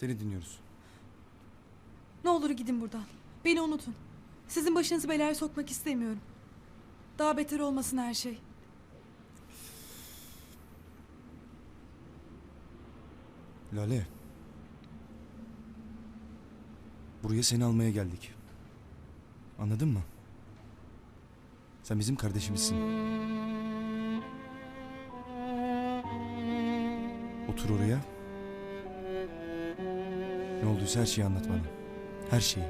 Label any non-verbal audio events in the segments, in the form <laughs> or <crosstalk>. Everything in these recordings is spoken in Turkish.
Seni dinliyoruz. Ne olur gidin buradan. Beni unutun. Sizin başınızı belaya sokmak istemiyorum. Daha beter olmasın her şey. Lale. Buraya seni almaya geldik. Anladın mı? Sen bizim kardeşimizsin. Otur oraya. Ne olduysa her şeyi anlat bana. Her şeyi.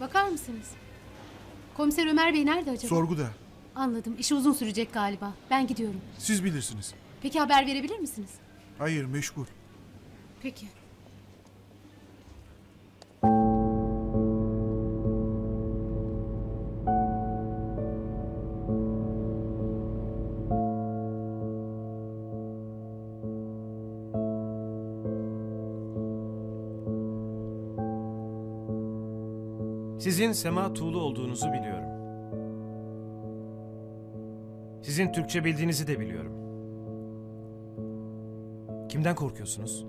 Bakar mısınız? Komiser Ömer Bey nerede acaba? Sorguda. Anladım. İşi uzun sürecek galiba. Ben gidiyorum. Siz bilirsiniz. Peki haber verebilir misiniz? Hayır meşgul. Peki. Sizin Sema Tuğlu olduğunuzu biliyorum. Sizin Türkçe bildiğinizi de biliyorum. Kimden korkuyorsunuz?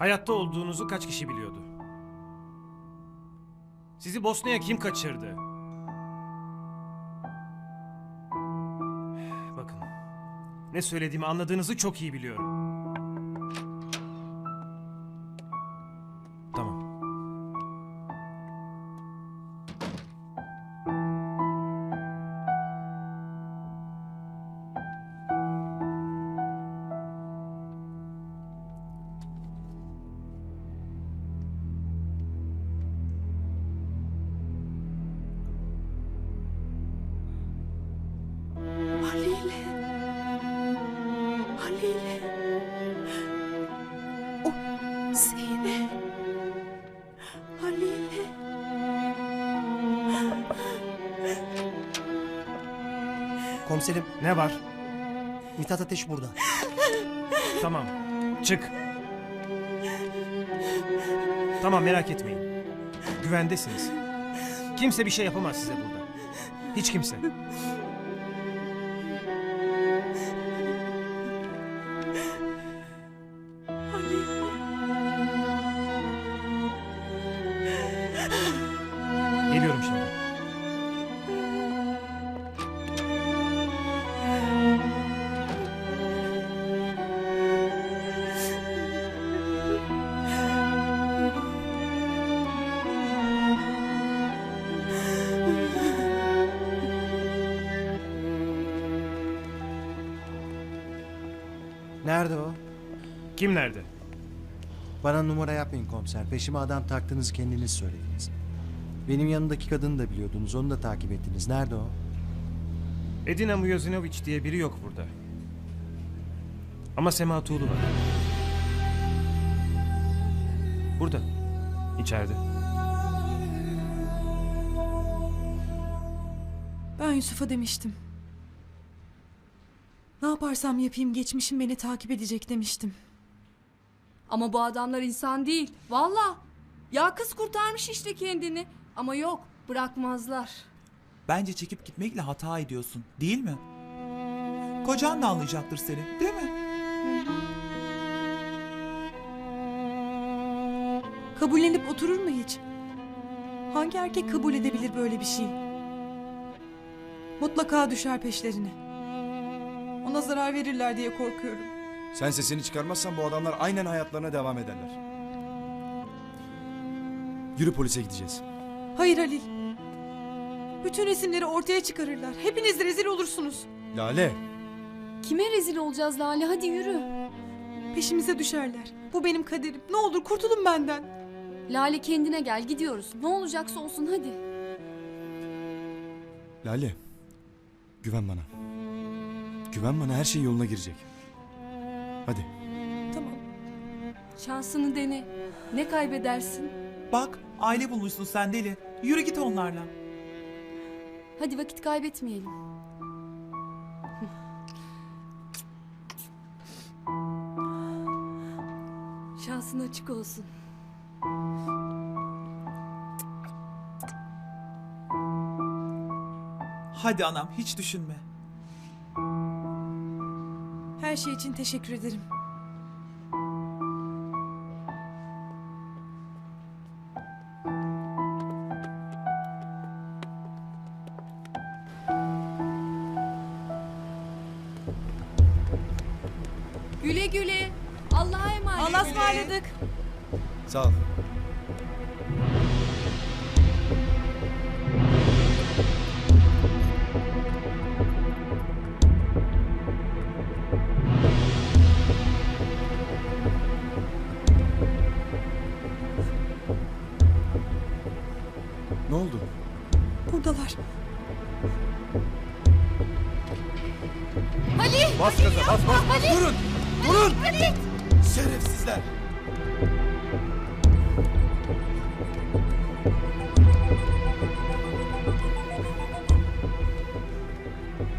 Hayatta olduğunuzu kaç kişi biliyordu? Sizi Bosna'ya kim kaçırdı? Bakın. Ne söylediğimi anladığınızı çok iyi biliyorum. Halile. Halile. O Sine. Halile. Komiserim Ne var? Mithat Ateş burada. Tamam. Çık. Tamam merak etmeyin. Güvendesiniz. Kimse bir şey yapamaz size burada. Hiç kimse. Nerede o? Kim nerede? Bana numara yapmayın komiser. Peşime adam taktınız kendiniz söylediniz. Benim yanımdaki kadını da biliyordunuz. Onu da takip ettiniz. Nerede o? Edina Mujozinovic diye biri yok burada. Ama Sema Tuğlu var. Burada. İçeride. Ben Yusuf'a demiştim. Ne yaparsam yapayım geçmişim beni takip edecek demiştim. Ama bu adamlar insan değil. Valla. Ya kız kurtarmış işte kendini. Ama yok bırakmazlar. Bence çekip gitmekle hata ediyorsun değil mi? Kocan da anlayacaktır seni değil mi? Kabullenip oturur mu hiç? Hangi erkek kabul edebilir böyle bir şey? Mutlaka düşer peşlerine. Ona zarar verirler diye korkuyorum. Sen sesini çıkarmazsan bu adamlar aynen hayatlarına devam ederler. Yürü polise gideceğiz. Hayır Halil. Bütün resimleri ortaya çıkarırlar. Hepiniz rezil olursunuz. Lale. Kime rezil olacağız Lale hadi yürü. Peşimize düşerler. Bu benim kaderim. Ne olur kurtulun benden. Lale kendine gel gidiyoruz. Ne olacaksa olsun hadi. Lale. Güven bana. Güven bana her şey yoluna girecek. Hadi. Tamam. Şansını dene. Ne kaybedersin? Bak aile bulmuşsun sen deli. Yürü git onlarla. Hadi vakit kaybetmeyelim. Şansın açık olsun. Hadi anam hiç düşünme. Her şey için teşekkür ederim. Güle güle. Allah'a emanet. Allah'a ısmarladık. Sağ ol. Ne oldu? Buradalar. Bas gaza bas bas bas durun! Durun! Şerefsizler!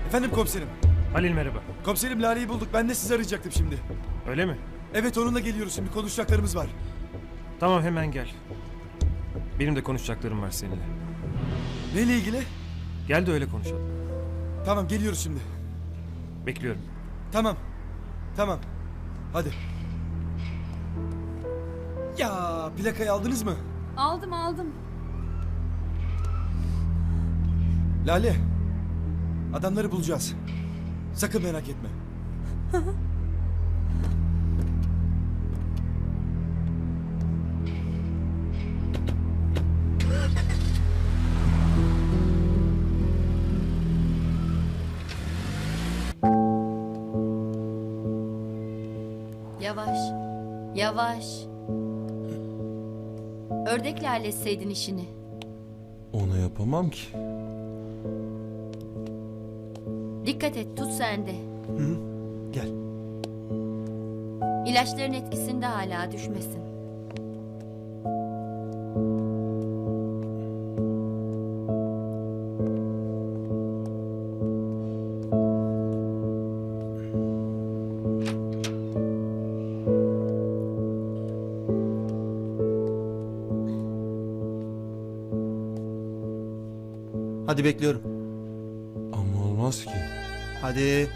Efendim komiserim. Halil merhaba. Komiserim Lale'yi bulduk. Ben de sizi arayacaktım şimdi. Öyle mi? Evet onunla geliyoruz şimdi. Konuşacaklarımız var. Tamam hemen gel. Benim de konuşacaklarım var seninle. Neyle ilgili? Gel de öyle konuşalım. Tamam geliyoruz şimdi. Bekliyorum. Tamam. Tamam. Hadi. Ya plakayı aldınız mı? Aldım aldım. Lale. Adamları bulacağız. Sakın merak etme. <laughs> Yavaş. Yavaş. Ördekle halletseydin işini. Ona yapamam ki. Dikkat et tut sen de. Gel. İlaçların etkisinde hala düşmesin. Hadi bekliyorum. Ama olmaz ki. Hadi.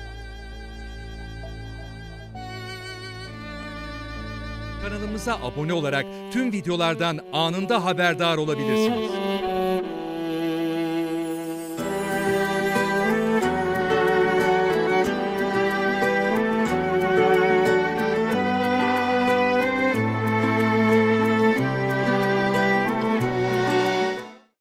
Kanalımıza abone olarak tüm videolardan anında haberdar olabilirsiniz.